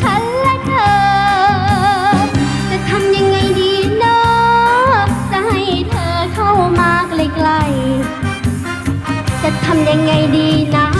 ฉันและเธอ จะทำยังไงดีเนาะจะให้เธอเข้ามาใกล้ๆจะทำยังไงดีนะ